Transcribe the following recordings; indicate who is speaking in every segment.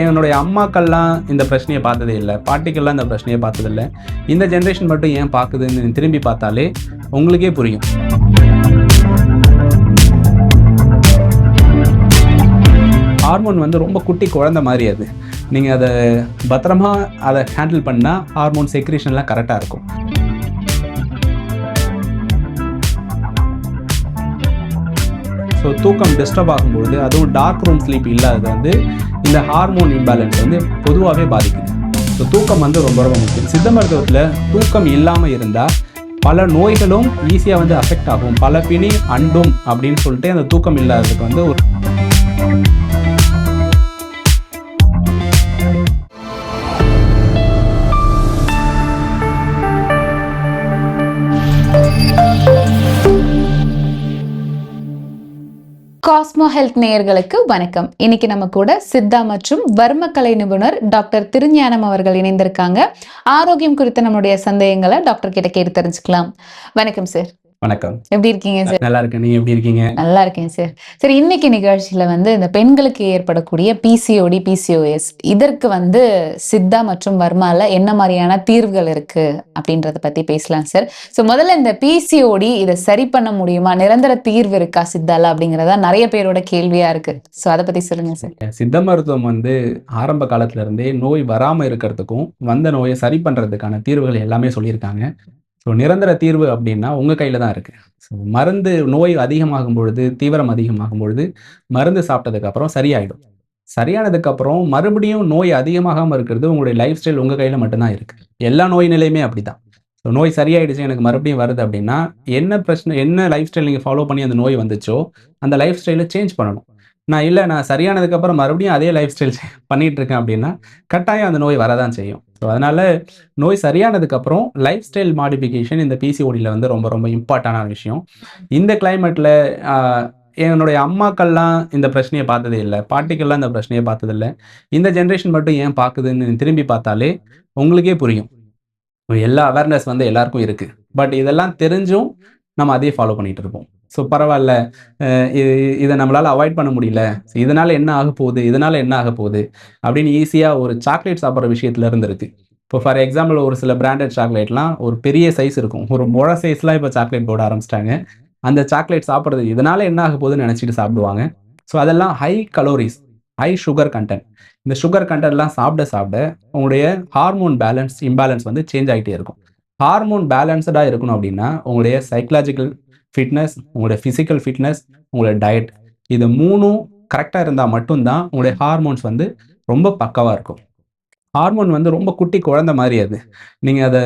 Speaker 1: என்னுடைய அம்மாக்கள்லாம் இந்த பிரச்சனையை பார்த்ததே இல்லை. பாட்டிக்கள்லாம் இந்த பிரச்சனையை பார்த்ததில்ல இந்த ஜென்ரேஷன் மட்டும் ஏன் பார்க்குதுன்னு திரும்பி பார்த்தாலே உங்களுக்கே புரியும். ஹார்மோன் வந்து ரொம்ப குட்டி குழந்த மாதிரி அது. நீங்கள் அதை பத்திரமா அதை ஹேண்டில் பண்ணால் ஹார்மோன் செக்ரேஷன்லாம் கரெக்டாக இருக்கும். ஸோ தூக்கம் டிஸ்டர்ப் ஆகும்பொழுது அதுவும் டார்க் ரூம் ஸ்லீப் இல்லாதது வந்து இந்த ஹார்மோன் இம்பேலன்ஸ் வந்து பொதுவாகவே பாதிக்குது. ஸோ தூக்கம் வந்து ரொம்ப ரொம்ப முக்கியம். சித்த மருத்துவத்தில் தூக்கம் இல்லாமல் இருந்தால் பல நோய்களும் ஈஸியாக வந்து அஃபெக்ட் ஆகும். பல பிணி அண்டும் அப்படின்னு சொல்லிட்டு அந்த தூக்கம் இல்லாததுக்கு வந்து ஒரு
Speaker 2: ஹெல்த் நேயர்களுக்கு வணக்கம். இன்னைக்கு நம்ம கூட சித்தா மற்றும் வர்மக்கலை நிபுணர் டாக்டர் திருஞானம் அவர்கள் இணைந்திருக்காங்க. ஆரோக்கியம் குறித்த நம்மளுடைய சந்தேகங்களை டாக்டர் கிட்ட கேட்டு தெரிஞ்சுக்கலாம். வணக்கம் சார்.
Speaker 1: வணக்கம்.
Speaker 2: எப்படி இருக்கீங்க சார்
Speaker 1: நல்லா இருக்கேன். நீங்கள் எப்படி இருக்கீங்க?
Speaker 2: நல்லா இருக்கேன் சார் சரி இன்னைக்கு நிகழ்ச்சியில வந்து இந்த பெண்களுக்கு ஏற்படக்கூடிய பிசிஓடி பிசிஓஎஸ் இதற்கு வந்து சித்தா மற்றும் வர்மால என்ன மாதிரியான தீர்வுகள் இருக்கு அப்படின்றத பத்தி பேசலாம் சார் ஸோ முதல்ல இந்த பிசிஓடி இதை சரி பண்ண முடியுமா? நிரந்தர தீர்வு இருக்கா சித்தால அப்படிங்கறதா நிறைய பேரோட கேள்வியா இருக்கு. ஸோ அதை பத்தி சொல்லுங்க சார்
Speaker 1: சித்த மருத்துவம் வந்து ஆரம்ப காலத்துல இருந்தே நோய் வராமல் இருக்கிறதுக்கும் வந்த நோயை சரி பண்ணுறதுக்கான தீர்வுகள் எல்லாமே சொல்லியிருக்காங்க. ஸோ நிரந்தர தீர்வு அப்படின்னா உங்கள் கையில் தான் இருக்குது ஸோ மருந்து நோய் அதிகமாகும் பொழுது தீவிரம் அதிகமாகும் பொழுது மருந்து சாப்பிட்டதுக்கப்புறம் சரியாயிடும். சரியானதுக்கப்புறம் மறுபடியும் நோய் அதிகமாகாமல் இருக்கிறது உங்களுடைய லைஃப் ஸ்டைல் உங்கள் கையில் மட்டும்தான் இருக்குது எல்லா நோய் நிலையுமே அப்படி தான் ஸோ நோய் சரியாயிடுச்சு எனக்கு மறுபடியும் வருது அப்படின்னா என்ன பிரச்சனை என்ன லைஃப் ஸ்டைல் நீங்கள் ஃபாலோ பண்ணி அந்த நோய் வந்துச்சோ அந்த லைஃப் ஸ்டைலை சேஞ்ச் பண்ணணும். நான் இல்லை நான் சரியானதுக்கு அப்புறம் மறுபடியும் அதே லைஃப் ஸ்டைல் பண்ணிட்டு இருக்கேன் அப்படின்னா கட்டாயம் அந்த நோய் வரதான் செய்யும். ஸோ அதனால நோய் சரியானதுக்கு அப்புறம் லைஃப் ஸ்டைல் மாடிஃபிகேஷன் இந்த பிசிஓடியில் வந்து ரொம்ப ரொம்ப இம்பார்ட்டண்டான விஷயம். இந்த கிளைமேட்டில் என்னுடைய அம்மாக்கள்லாம் இந்த பிரச்சனையை பார்த்ததே இல்லை. பாட்டிக்கள்லாம் இந்த பிரச்சனையை பார்த்ததில்ல இந்த ஜென்ரேஷன் மட்டும் ஏன் பார்க்குதுன்னு திரும்பி பார்த்தாலே உங்களுக்கே புரியும். எல்லா அவேர்னஸ் வந்து எல்லாருக்கும் இருக்குது பட் இதெல்லாம் தெரிஞ்சும் நம்ம அதே ஃபாலோ பண்ணிகிட்டு இருப்போம். ஸோ பரவாயில்ல. இது- இதை நம்மளால் அவாய்ட் பண்ண முடியல. இதனால் என்ன ஆக போகுது? இதனால் என்ன ஆக போகுது? அப்படின்னு ஈஸியாக ஒரு சாக்லேட் சாப்பிட்ற விஷயத்துல இருந்து இருக்கு. இப்போ ஃபார் எக்ஸாம்பிள் ஒரு சில பிராண்டட் சாக்லேட்லாம் ஒரு பெரிய சைஸ் இருக்கும். ஒரு முழ சைஸ்லாம் இப்போ சாக்லேட் போட ஆரம்பிச்சிட்டாங்க. அந்த சாக்லேட் சாப்பிட்றது இதனால் என்ன ஆக போகுதுன்னு நினச்சிட்டு சாப்பிடுவாங்க. ஸோ அதெல்லாம் high calories high sugar content இந்த சுகர் கண்டென்ட்லாம் சாப்பிட சாப்பிட உங்களுடைய ஹார்மோன் பேலன்ஸ் இம்பேலன்ஸ் வந்து சேஞ்ச் ஆகிட்டே இருக்கும். ஹார்மோன் பேலன்ஸ்டாக இருக்கணும் அப்படின்னா உங்களுடைய சைக்கலாஜிக்கல் ஃபிட்னஸ் உங்களுடைய ஃபிசிக்கல் ஃபிட்னஸ் உங்களுடைய டயட் இது மூணும் கரெக்டாக இருந்தால் மட்டும்தான் உங்களுடைய ஹார்மோன்ஸ் வந்து ரொம்ப பக்கவாக இருக்கும். ஹார்மோன் வந்து ரொம்ப குட்டி குழந்தை மாதிரி அது. நீங்கள் அதை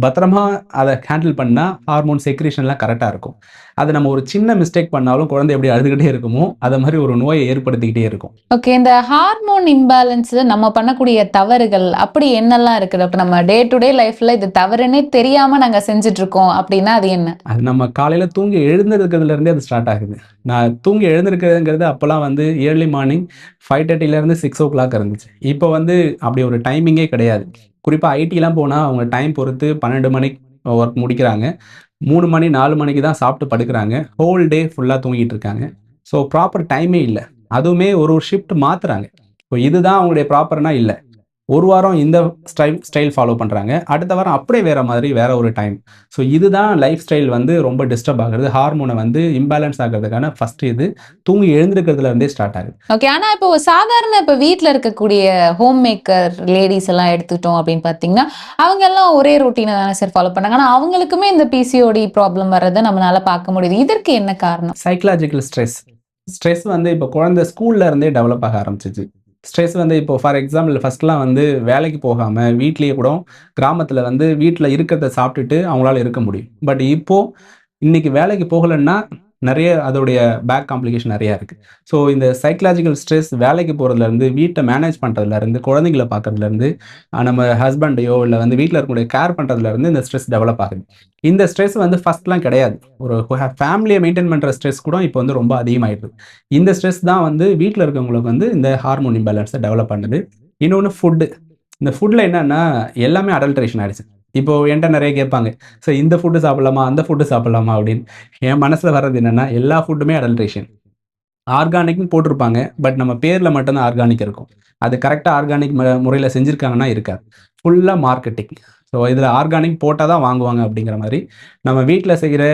Speaker 1: பத்திரமா அதை ஹேண்டில் பண்ணால் ஹார்மோன் செக்ரேஷன்லாம் கரெக்டாக இருக்கும். அது நம்ம ஒரு சின்ன மிஸ்டேக் பண்ணாலும் குழந்தை எப்படி அழுதுகிட்டே இருக்குமோ அதை மாதிரி ஒரு நோயை ஏற்படுத்திக்கிட்டே இருக்கும்.
Speaker 2: ஓகே இந்த ஹார்மோன் இம்பேலன்ஸ் நம்ம பண்ணக்கூடிய தவறுகள் அப்படி என்னெல்லாம் இருக்கு டாக்டர் நம்ம டே டு டே லைஃப்ல இது தவறுனே தெரியாம நாங்க செஞ்சுட்டு இருக்கோம் அப்படின்னா அது என்ன?
Speaker 1: அது நம்ம காலையில் தூங்கி எழுந்திருக்கிறதுல இருந்தே அது ஸ்டார்ட் ஆகுது. நான் தூங்கி எழுந்திருக்கிறதுங்கிறது அப்போல்லாம் வந்து ஏர்லி மார்னிங் ஃபைவ் தேர்ட்டிலேருந்து சிக்ஸ் ஓ கிளாக் இருந்துச்சு. இப்போ வந்து அப்படி ஒரு டைமிங்கே கிடையாது. குறிப்பாக ஐடிலாம் போனால் அவங்க டைம் பொறுத்து பன்னெண்டு மணிக்கு ஒர்க் முடிக்கிறாங்க. மூணு மணி நாலு மணிக்கு தான் சாப்பிட்டு படுக்கிறாங்க. ஹோல் டே ஃபுல்லாக தூங்கிட்டு இருக்காங்க. ஸோ ப்ராப்பர் டைமே இல்லை. அதுவுமே ஒரு ஒரு ஷிஃப்ட் மாற்றுறாங்க இப்போ இதுதான் அவங்களுடைய ப்ராப்பர்னா இல்லை. ஒரு வாரம் இந்த ஸ்டைல் ஸ்டைல் ஃபாலோ பண்ணுறாங்க அடுத்த வாரம் அப்படியே வேற மாதிரி வேற ஒரு டைம் ஸோ இதுதான் லைஃப் ஸ்டைல் வந்து ரொம்ப டிஸ்டர்ப் ஆகுறது. ஹார்மோனை வந்து இம்பேலன்ஸ் ஆகிறதுக்கான ஃபர்ஸ்ட் இது. தூங்கி எழுந்திருக்கிறதுல இருந்தே ஸ்டார்ட் ஆகுது.
Speaker 2: ஓகே ஆனா இப்போ சாதாரண இப்போ வீட்ல இருக்கக்கூடிய ஹோம் மேக்கர் லேடிஸ் எல்லாம் எடுத்துக்கிட்டோம் அப்படின்னு பாத்தீங்கன்னா அவங்க எல்லாம் ஒரே ரொட்டீனை தானே சார் ஃபாலோ பண்ணாங்க. ஆனா அவங்களுக்குமே இந்த பிசிஓடி ப்ராப்ளம் வர்றதை நம்மளால பார்க்க முடியுது. இதற்கு என்ன காரணம்?
Speaker 1: சைக்கலாஜிக்கல் ஸ்ட்ரெஸ் ஸ்ட்ரெஸ் வந்து இப்போ குழந்தை ஸ்கூல்ல இருந்தே டெவலப் ஆக ஆரம்பிச்சிச்சு. ஸ்ட்ரெஸ் வந்து இப்போ ஃபார் எக்ஸாம்பிள் ஃபஸ்ட்லாம் வந்து வேலைக்கு போகாமல் வீட்லேயே கூட கிராமத்தில் வந்து வீட்டில் இருக்கிறத சாப்பிட்டுட்டு அவங்களால இருக்க முடியும். பட் இப்போது இன்றைக்கி வேலைக்கு போகலைன்னா நிறைய அதோடைய பேக் காம்ப்ளிகேஷன் நிறையா இருக்குது ஸோ இந்த சைக்கலாஜிக்கல் ஸ்ட்ரெஸ் வேலைக்கு போகிறதுலேருந்து வீட்டை மேனேஜ் பண்ணுறதுலேருந்து குழந்தைங்களை பார்க்கறதுலேருந்து நம்ம ஹஸ்பண்டையோ இல்லை வந்து வீட்டில் இருக்கக்கூடிய கேர் பண்ணுறதுலேருந்து இந்த ஸ்ட்ரெஸ் டெவலப் ஆகுது. இந்த ஸ்ட்ரெஸ் வந்து ஃபஸ்ட்லாம் கிடையாது. ஒரு ஃபேமிலியை மெயின்டைன் பண்ணுற ஸ்ட்ரெஸ் கூட இப்போ வந்து ரொம்ப அதிகமாகிடுது இந்த ஸ்ட்ரெஸ் தான் வந்து வீட்டில் இருக்கவங்களுக்கு வந்து இந்த ஹார்மோன் இம்பேலன்ஸை டெவலப் பண்ணுது. இன்னொன்று ஃபுட்டு இந்த ஃபுட்டில் என்னென்னா எல்லாமே அடல்ட்ரேஷன் ஆகிடுச்சு இப்போ என்கிட்ட நிறைய கேட்பாங்க ஸோ இந்த ஃபுட்டு சாப்பிடலாமா? அந்த ஃபுட்டு சாப்பிடலாமா? அப்படின்னு. என் மனசில் வர்றது என்னென்னா எல்லா ஃபுட்டுமே அடல்ட்ரேஷன் ஆர்கானிக்னு போட்டிருப்பாங்க பட் நம்ம பேரில் மட்டும்தான் ஆர்கானிக் இருக்கும். அது கரெக்டாக ஆர்கானிக் முறையில் செஞ்சுருக்காங்கன்னா இருக்காது. ஃபுல்லாக மார்க்கெட்டிங் ஸோ இதில் ஆர்கானிக் போட்டால் தான் வாங்குவாங்க அப்படிங்கிற மாதிரி நம்ம வீட்டில் செய்கிற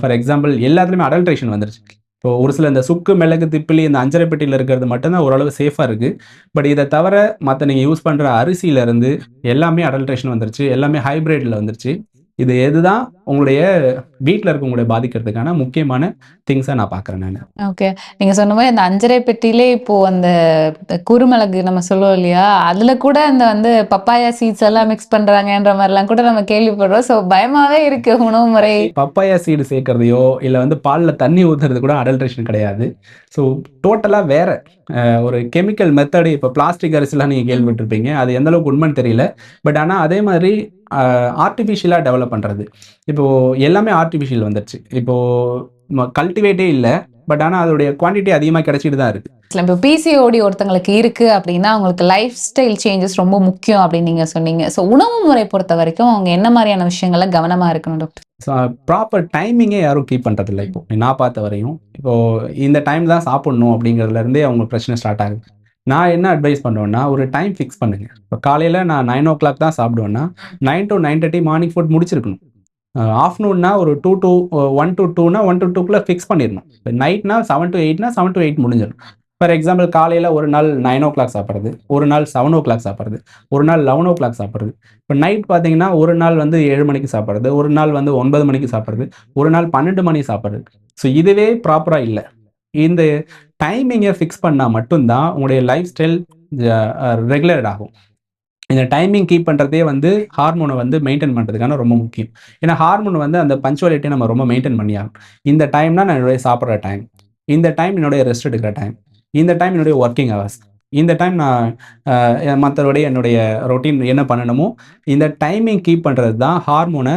Speaker 1: ஃபார் எக்ஸாம்பிள் எல்லாத்துலேயுமே அடல்ட்ரேஷன் வந்துருச்சு. இப்போ ஒரு சில இந்த சுக்கு மிளகு திப்பிலி இந்த அஞ்சரை பெட்டியில் இருக்கிறது மட்டும்தான் ஓரளவு சேஃபாக இருக்குது பட் இதை தவிர மற்ற நீங்கள் யூஸ் பண்ணுற அரிசியிலேருந்து எல்லாமே அடல்ட்ரேஷன் வந்துருச்சு. எல்லாமே ஹைப்ரிட்டில் வந்துருச்சு. இது எதுதான் உங்களுடைய வீட்டில் இருக்கவங்களுடைய பாதிக்கிறதுக்கான முக்கியமான திங்ஸை நான் பார்க்குறேன் நான்.
Speaker 2: ஓகே நீங்க சொன்ன மாதிரி அந்த அஞ்சரை பெட்டிலே இப்போ அந்த குருமிளகு நம்ம சொல்லுவோம் இல்லையா? அதுல கூட அந்த வந்து பப்பாயா சீட்ஸ் எல்லாம் மிக்ஸ் பண்றாங்கன்ற மாதிரிலாம் கூட நம்ம கேள்விப்படுறோம். ஸோ பயமாவே இருக்கு உணவு முறை.
Speaker 1: பப்பாயா சீடு சேர்க்கறதையோ இல்லை வந்து பாலில் தண்ணி ஊற்றுறது கூட அடல்ட்ரேஷன் கிடையாது. ஸோ டோட்டலாக வேற ஒரு கெமிக்கல் மெத்தடு இப்போ பிளாஸ்டிக் அரிசிலாம் நீங்கள் கேள்விப்பட்டிருப்பீங்க. அது எந்த அளவுக்கு உண்மைன்னு தெரியல. பட் ஆனால் அதே மாதிரி ஆர்டிஃபிஷியலாக டெவலப் பண்ணுறது இப்போது எல்லாமே ஆர்டிஃபிஷியல் வந்துருச்சு. இப்போது கல்டிவேட்டே இல்லை பட் ஆனால் அதோடைய குவான்டிட்டி அதிகமாக கிடைச்சிட்டு தான் இருக்குது
Speaker 2: இப்போ பிசிஓடி ஒருத்தங்களுக்கு இருக்கு அப்படின்னா அவங்களுக்கு லைஃப் ஸ்டைல் சேஞ்சஸ் ரொம்ப முக்கியம் அப்படின்னு நீங்க சொன்னீங்க. ஸோ உணவு முறை பொறுத்த வரைக்கும் அவங்க என்ன மாதிரியான விஷயங்கள்ல கவனமா இருக்கணும் டாக்டர்
Speaker 1: ஸோ ப்ராப்பர் டைமிங்கே யாரும் கீப் பண்ணுறதில்ல இப்போ. நான் பார்த்த வரையும். இப்போது இந்த டைம் தான் சாப்பிடணும் அப்படிங்கிறதுலேருந்தே அவங்க பிரச்சனை ஸ்டார்ட் ஆகுது. நான் என்ன அட்வைஸ் பண்ணுவேன்னா ஒரு டைம் ஃபிக்ஸ் பண்ணுங்க. இப்போ காலையில் நான் நைன் ஓ கிளாக் தான் சாப்பிடுவேன்னா nine to nine thirty morning food முடிச்சிருக்கணும். ஆஃப்டர்நூன்னா ஒரு டூ டூ ஒன் டு டூனா ஒன் டு டூக்குள்ளே ஃபிக்ஸ் பண்ணிடணும். இப்போ நைட்னா செவன் டு எயிட்னா செவன் டு எயிட் முடிஞ்சிடும். ஃபார் எக்ஸாம்பிள் காலையில் ஒரு நாள் நைன் ஓ கிளாக் சாப்பிட்றது ஒரு நாள் செவன் ஓ கிளாக் சாப்பிட்றது ஒரு நாள் லெவன் ஓ கிளாக் சாப்பிட்றது. இப்போ நைட் பார்த்தீங்கன்னா ஒரு நாள் வந்து ஏழு மணிக்கு சாப்பிட்றது ஒரு நாள் வந்து ஒன்பது மணிக்கு சாப்பிட்றது ஒரு நாள் பன்னெண்டு மணி சாப்பிட்றது. ஸோ இதுவே ப்ராப்பராக இல்லை. இந்த டைமிங்கை ஃபிக்ஸ் பண்ணால் மட்டும்தான் உங்களுடைய லைஃப் ஸ்டைல் ரெகுலர்ட் ஆகும் இந்த டைமிங் கீப் பண்ணுறதே வந்து ஹார்மோனை வந்து மெயின்டைன் பண்ணுறதுக்கான ரொம்ப முக்கியம். ஏன்னா ஹார்மோன் வந்து அந்த பஞ்சுவாலிட்டியை நம்ம ரொம்ப மெயின்டைன் பண்ணியாகும் இந்த டைம்னா நான் என்னுடைய சாப்பிட்ற டைம் இந்த டைம் என்னுடைய ரெஸ்ட் எடுக்கிற டைம் இந்த டைம் என்னுடைய ஒர்க்கிங் ஹவர்ஸ் இந்த டைம் நான் மற்றபடி என்னுடைய ரொட்டீன் என்ன பண்ணணுமோ இந்த டைமிங் கீப் பண்ணுறது தான் ஹார்மோனை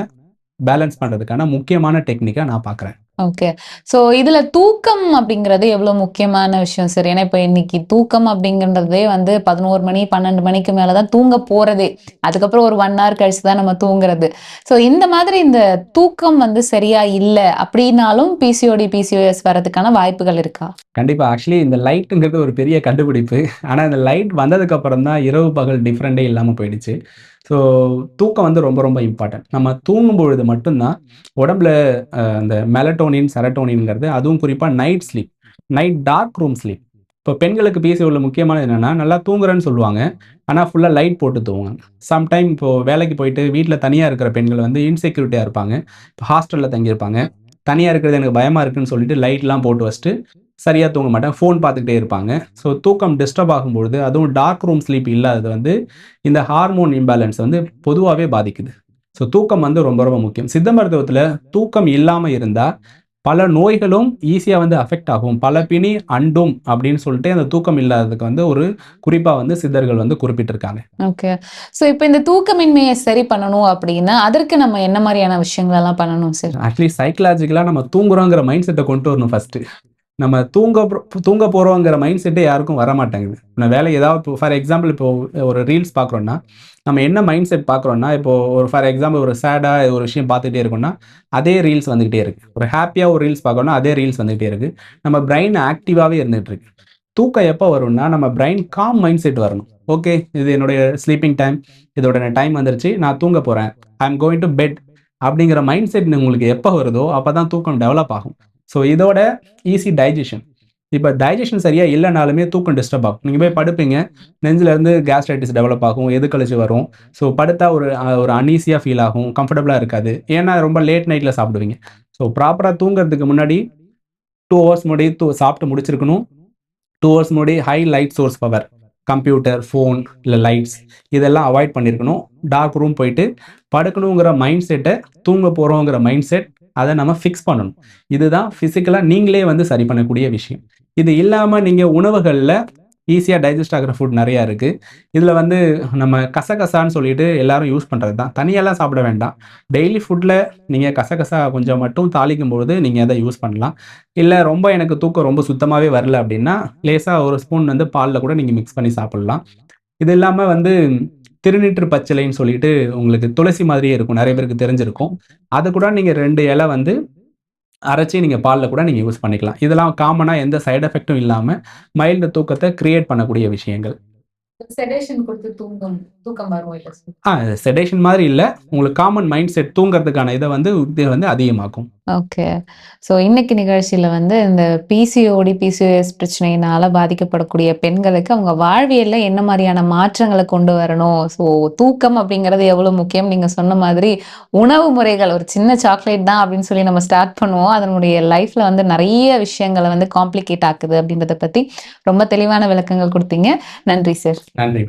Speaker 1: பேலன்ஸ் பண்ணுறதுக்கான முக்கியமான டெக்னிக்காக நான் பார்க்குறேன்.
Speaker 2: ஓகே ஸோ இதுல தூக்கம் அப்படிங்கிறது எவ்வளவு முக்கியமான விஷயம் சார் ஏன்னா இப்போ இன்னைக்கு தூக்கம் அப்படிங்கறதே வந்து பதினோரு மணி பன்னெண்டு மணிக்கு மேலதான் தூங்க போறதே. அதுக்கப்புறம் ஒரு ஒன் ஹவர் கழிச்சு தான் நம்ம தூங்குறது. ஸோ இந்த மாதிரி இந்த தூக்கம் வந்து சரியா இல்லை அப்படின்னாலும் பிசிஓடி பிசிஓஎஸ் வர்றதுக்கான வாய்ப்புகள் இருக்கா?
Speaker 1: கண்டிப்பாக ஆக்சுவலி இந்த லைட்டுங்கிறது ஒரு பெரிய கண்டுபிடிப்பு. ஆனால் இந்த லைட் வந்ததுக்கு அப்புறம் தான் இரவு பகல் டிஃப்ரெண்டே இல்லாமல் போயிடுச்சு. ஸோ தூக்கம் வந்து ரொம்ப ரொம்ப இம்பார்ட்டன்ட் நம்ம தூங்கும் பொழுது மட்டும்தான் உடம்புல அந்த மெலட்டோனின் செரட்டோனின்ங்கிறது அதுவும் குறிப்பாக night sleep night dark room sleep இப்போ பெண்களுக்கு பேசி உள்ள முக்கியமானது என்னென்னா நல்லா தூங்குறேன்னு சொல்லுவாங்க. ஆனால் ஃபுல்லாக லைட் போட்டு தூங்குவாங்க சம்டைம் இப்போது வேலைக்கு போயிட்டு வீட்டில் தனியாக இருக்கிற பெண்கள் வந்து இன்செக்யூரிட்டியாக இருப்பாங்க. இப்போ ஹாஸ்டலில் தங்கியிருப்பாங்க. தனியாக இருக்கிறது எனக்கு பயமாக இருக்குன்னு சொல்லிட்டு லைட்லாம் போட்டு வச்சுட்டு சரியாக தூங்க மாட்டாங்க. ஃபோன் பார்த்துக்கிட்டே இருப்பாங்க. ஸோ தூக்கம் டிஸ்டர்ப் ஆகும்பொழுது அதுவும் டார்க் ரூம் ஸ்லீப் இல்லாதது வந்து இந்த ஹார்மோன் இம்பேலன்ஸ் வந்து பொதுவாகவே பாதிக்குது. ஸோ தூக்கம் வந்து ரொம்ப ரொம்ப முக்கியம். சித்த மருத்துவத்தில் தூக்கம் இல்லாமல் இருந்தால் பல நோய்களும் ஈஸியாக வந்து அஃபெக்ட் ஆகும். பல பிணி அண்டும் அப்படின்னு சொல்லிட்டு அந்த தூக்கம் இல்லாததுக்கு வந்து ஒரு குறிப்பாக வந்து சித்தர்கள் வந்து குறிப்பிட்டிருக்காங்க.
Speaker 2: ஓகே ஸோ இப்போ இந்த தூக்கமின்மையை சரி பண்ணணும் அப்படின்னா அதற்கு நம்ம என்ன மாதிரியான விஷயங்கள் எல்லாம் பண்ணணும் சார்
Speaker 1: ஆக்சுவலி சைக்கலாஜிக்கலாக நம்ம தூங்குறோங்கிற மைண்ட் செட்டை கொண்டு வரணும் ஃபஸ்ட்டு நம்ம தூங்க தூங்க போகிறோங்கிற மைண்ட் செட்டே யாருக்கும் வர மாட்டேங்குது நம்ம வேலை ஏதாவது இப்போ ஃபார் எக்ஸாம்பிள் இப்போ ஒரு ரீல்ஸ் பார்க்குறோன்னா நம்ம என்ன மைண்ட் செட் பார்க்குறோன்னா இப்போ ஒரு ஃபார் எக்ஸாம்பிள் ஒரு சேடாக ஒரு விஷயம் பார்த்துட்டே இருக்கோம்னா அதே ரீல்ஸ் வந்துகிட்டே இருக்கு. ஒரு ஹாப்பியாக ஒரு ரீல்ஸ் பார்க்கறோம்னா அதே ரீல்ஸ் வந்துகிட்டே இருக்கு. நம்ம பிரெயின் ஆக்டிவாகவே இருந்துகிட்டு இருக்கு. தூக்கம் எப்போ வரும்னா நம்ம பிரெயின் காம் மைண்ட் செட் வரணும். ஓகே இது என்னுடைய ஸ்லீப்பிங் டைம் இதோட டைம் வந்துருச்சு. நான் தூங்க போகிறேன் I am going to bed அப்படிங்கிற மைண்ட் செட் உங்களுக்கு எப்போ வருதோ அப்போ தான் தூக்கம் டெவலப் ஆகும். ஸோ இதோட ஈஸி டைஜஷன் இப்போ டைஜஷன் சரியாக இல்லைனாலுமே தூக்கம் டிஸ்டர்ப் ஆகும். நீங்கள் போய் படுப்பீங்க நெஞ்சிலேருந்து கேஸ்ட்ரைட்டிஸ் டெவலப் ஆகும் எது கழிச்சு வரும். ஸோ படுத்தா ஒரு ஒரு அன்ஈஸியாக ஃபீல் ஆகும் கம்ஃபர்டபுளாக இருக்காது. ஏன்னா ரொம்ப லேட் நைட்டில் சாப்பிடுவீங்க. ஸோ ப்ராப்பராக தூங்குறதுக்கு முன்னாடி டூ ஹவர்ஸ் முன்னாடி தூ சாப்பிட்டு முடிச்சிருக்கணும். டூ ஹவர்ஸ் முன்னாடி high light source power computer phone இல்லை லைட்ஸ் இதெல்லாம் அவாய்ட் பண்ணியிருக்கணும் டார்க் ரூம் போயிட்டு படுக்கணுங்கிற மைண்ட் செட்டை தூங்க போகிறோங்கிற மைண்ட் செட் அதை நம்ம ஃபிக்ஸ் பண்ணணும். இதுதான் ஃபிசிக்கலாக நீங்களே வந்து சரி பண்ணக்கூடிய விஷயம். இது இல்லாமல் நீங்கள் உணவுகளில் ஈஸியாக டைஜஸ்ட் ஆகிற ஃபுட் நிறையா இருக்குது இதில் வந்து நம்ம கசகசான்னு சொல்லிட்டு எல்லாரும் யூஸ் பண்ணுறது தான் தனியெல்லாம் சாப்பிட வேண்டாம். டெய்லி ஃபுட்டில் நீங்கள் கசகசா கொஞ்சம் மட்டும் தாளிக்கும் பொழுது நீங்கள் அதை யூஸ் பண்ணலாம். இல்லை ரொம்ப எனக்கு தூக்கம் ரொம்ப சுத்தமாகவே வரல அப்படின்னா லேசாக ஒரு ஸ்பூன் வந்து பாலில் கூட நீங்கள் மிக்ஸ் பண்ணி சாப்பிட்லாம். இது இல்லாமல் வந்து திருநீற்று பச்சிலைன்னு சொல்லிட்டு உங்களுக்கு துளசி மாதிரியே இருக்கும். நிறைய பேருக்கு தெரிஞ்சிருக்கும். அது கூட நீங்கள் ரெண்டு இலை வந்து அரைச்சி நீங்கள் பாலில் கூட நீங்கள் யூஸ் பண்ணிக்கலாம். இதெல்லாம் காமனாக எந்த சைடு எஃபெக்ட்டும் இல்லாமல் மைல்டு தூக்கத்தை கிரியேட் பண்ணக்கூடிய விஷயங்கள்.
Speaker 2: செடேஷன் கொடுத்து தூங்கும் தூக்கம்
Speaker 1: ஆ செடேஷன் மாதிரி இல்லை. உங்களுக்கு காமன் மைண்ட் செட் தூங்குறதுக்கான இதை வந்து இது வந்து அதிகமாக்கும்.
Speaker 2: ஓகே ஸோ இன்னைக்கு நிகழ்ச்சியில் வந்து இந்த பிசிஓடி பிசிஓஎஸ் பிரச்சனையினால பாதிக்கப்படக்கூடிய பெண்களுக்கு அவங்க வாழ்வியலில் என்ன மாதிரியான மாற்றங்களை கொண்டு வரணும்? ஸோ தூக்கம் அப்படிங்கிறது எவ்வளோ முக்கியம்? நீங்கள் சொன்ன மாதிரி உணவு முறைகள் ஒரு சின்ன சாக்லேட் தான் அப்படின்னு சொல்லி நம்ம ஸ்டார்ட் பண்ணுவோம். அதனுடைய லைஃப்பில் வந்து நிறைய விஷயங்களை வந்து காம்ப்ளிகேட் ஆக்குது அப்படின்றத பற்றி ரொம்ப தெளிவான விளக்கங்கள் கொடுத்தீங்க. நன்றி சார்
Speaker 1: நன்றி